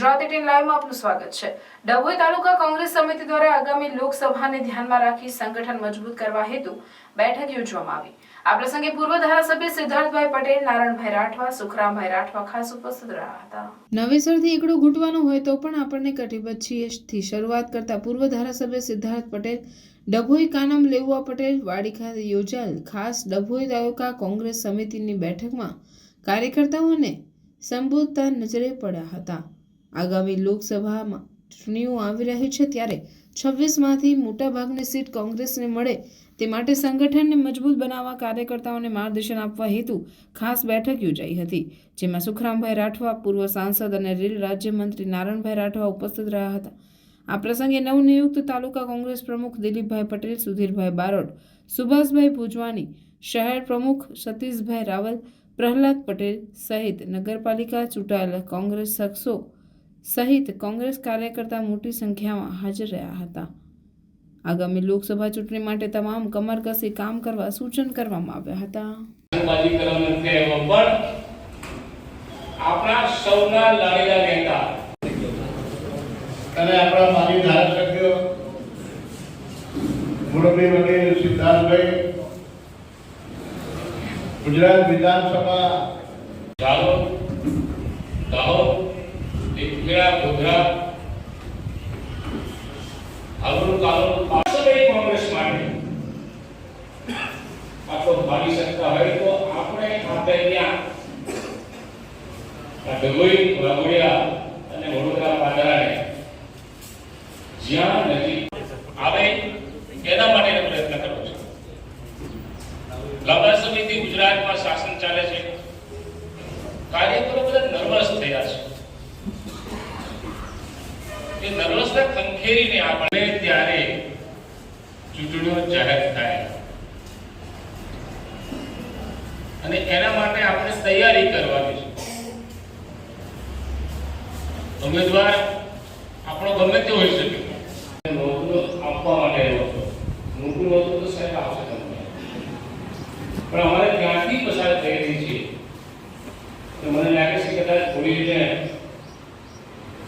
Gujarati tin લાઈવમાં આપનું સ્વાગત છે. ડભોઈ તાલુકા કોંગ્રેસ સમિતિ દ્વારા આગામી લોકસભાને ધ્યાનમાં રાખી સંગઠન મજબૂત કરવા હેતુ બેઠક યોજવામાં આવી. આ પ્રસંગે પૂર્વ ધારાસભ્ય સિદ્ધાર્થભાઈ પટેલ નારાયણભાઈ રાઠવા, સુખરામભાઈ રાઠવા ખાસ ઉપસ્થિત રહ્યા હતા. નવેસરથી એકડો ઘૂંટવાનું હોય તો પણ આપણને કટિબદ્ધ છીએ થી શરૂઆત કરતા પૂર્વ ધારાસભ્ય સિદ્ધાર્થ પટેલ, ડભોઈ કાનમ લેવુઆ પટેલ વાડી ખાતે યોજાયેલ ખાસ ડભોઈ તાલુકા કોંગ્રેસ સમિતિની બેઠકમાં કાર્યકર્તાઓને સંબોધતા નજરે પડ્યા હતા. આગામી લોકસભામાં ચૂંટણીઓ આવી રહી છે ત્યારે છવ્વીસમાંથી મોટાભાગની સીટ કોંગ્રેસને મળે તે માટે સંગઠનને મજબૂત બનાવવા કાર્યકર્તાઓને માર્ગદર્શન આપવા હેતુ ખાસ બેઠક યોજાઈ હતી, જેમાં સુખરામભાઈ રાઠવા, પૂર્વ સાંસદ અને રેલ રાજ્યમંત્રી નારણભાઈ રાઠવા ઉપસ્થિત રહ્યા હતા. આ પ્રસંગે નવનિયુક્ત તાલુકા કોંગ્રેસ પ્રમુખ દિલીપભાઈ પટેલ, સુધીરભાઈ બારોટ, સુભાષભાઈ ભુજવાની શહેર પ્રમુખ સતીશભાઈ રાવલ, પ્રહલાદ પટેલ સહિત નગરપાલિકા ચૂંટાયેલા કોંગ્રેસ શખ્સો સહિત કોંગ્રેસ કાર્યકર્તા મોટી સંખ્યામાં હાજર રહ્યા હતા. આગામી લોકસભા ચૂંટણી માટે તમામ કમર કસી કામ કરવા સૂચન કરવામાં આવ્યા હતા. આપણા સૌના લાડીલા નેતા અને આપણા માજી ધારાસભ્યો મુરબ્બી વકીલ સિદ્ધાર્થભાઈ ગુજરાત વિધાનસભા ચાલો દાહોદ લીમખેડા ગોધરા હાલોલ કાલોલ પાછળ કોંગ્રેસ માટે આટલો ભાગી શકતા હોય તો આપણે આપણે ત્યાં ડભોઈ અને વડોદરા પાદરાને જ્યાં નજીક આવે એના માટે પ્રયત્ન કરવો છે. લાંબા સમયથી ગુજરાતમાં શાસન ચાલે છે. કાર્યકરો બધા નર્વસ થયા છે. નર્વસને ખંખેરીને આપણે ત્યારે ચૂંટણીઓ જાહેર થાય. અને એના માટે આપણે તૈયારી કરવાની છે. ઉમેદવાર આપણો ગમે તે હોઈ શકે. નોકરીઓ આપવા માટે આવ્યો હતો. નોકરી નહોતું તો સાહેબ આવશે તમને. પણ અમારે ત્યાંથી પસાર થઈ રહી છે. મને લાગે છે કે કદાચ થોડી રીતે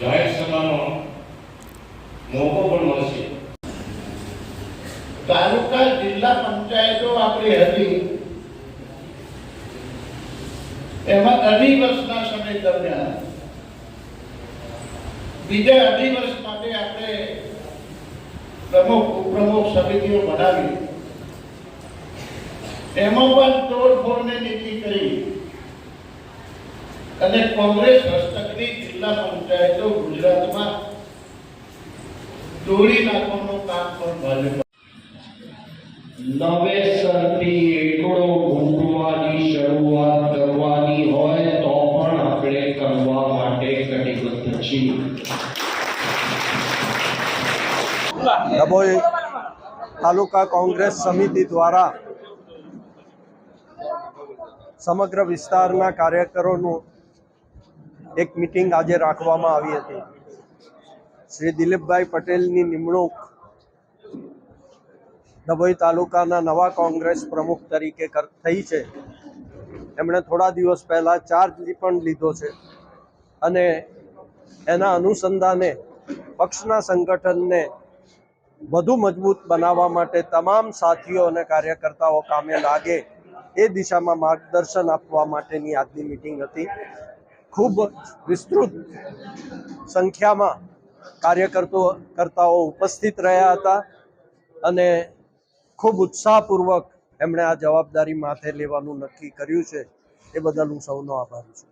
જાહેર સભાનો મોકો પણ મળશે તાલુકા જિલ્લા પંચાયતો આપણી હતી. એમાં અઢી વર્ષના સમય દરમિયાન. બીજા અઢી વર્ષ માટે આપણે પ્રમુખ, ઉપપ્રમુખ સમિતિઓ બનાવી. એમાં પણ તોડફોડની નીતિ કરી. અને કોંગ્રેસ હસ્તકની જિલ્લા પંચાયતો ગુજરાતમાં તોડી નાખવાનું કામ પણ ભાજપ નવેસરથી તાલુકા કોંગ્રેસ સમિતિ દ્વારા સમગ્ર વિસ્તારના કાર્યકરોનું એક મિટિંગ આજે રાખવામાં આવી હતી. શ્રી દિલીપભાઈ પટેલની નિમણૂક ડભોઈ તાલુકાના નવા કોંગ્રેસ પ્રમુખ તરીકે થઈ છે. એમણે થોડા દિવસ પહેલાં ચાર્જ પણ લીધો છે. અને એના અનુસંધાને પક્ષના સંગઠનને વધુ મજબૂત બનાવવા માટે તમામ સાથીઓ અને કાર્યકર્તાઓ કામે લાગે એ દિશામાં માર્ગદર્શન આપવા માટેની આજની મિટિંગ હતી. ખૂબ વિસ્તૃત સંખ્યામાં કાર્યકર્તો, કરતાઓ ઉપસ્થિત રહ્યા હતા અને ખૂબ ઉત્સાહપૂર્વક એમણે આ જવાબદારી માથે લેવાનું નક્કી કર્યું છે. એ બદલ હું સૌનો આભારી છું.